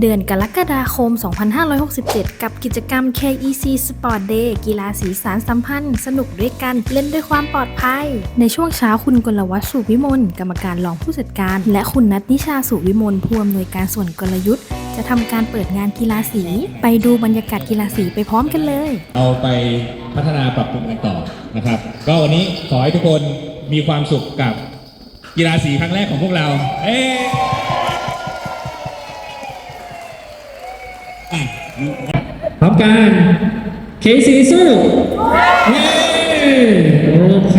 เดือนกรกฎาคม 2567 กับกิจกรรม KEC Sport Day กีฬาสีสารสัมพันธ์ สนุกด้วยกัน เล่นด้วยความปลอดภัย ในช่วงเช้าคุณกลวัฒน์สุวิมลกรรมการรองผู้จัดการ และคุณนัทนิชาสุวิมลผู้อำนวยการส่วนกลยุทธ์ จะทำการเปิดงานกีฬาสี ไปดูบรรยากาศกีฬาสีไปพร้อมกันเลย เอาไปพัฒนาปรับปรุงกันต่อนะครับ ก็วันนี้ขอให้ทุกคนมีความสุขกับกีฬาสีครั้งแรกของพวกเรา เอ๊ พร้อมกันเคซีสู้โอเค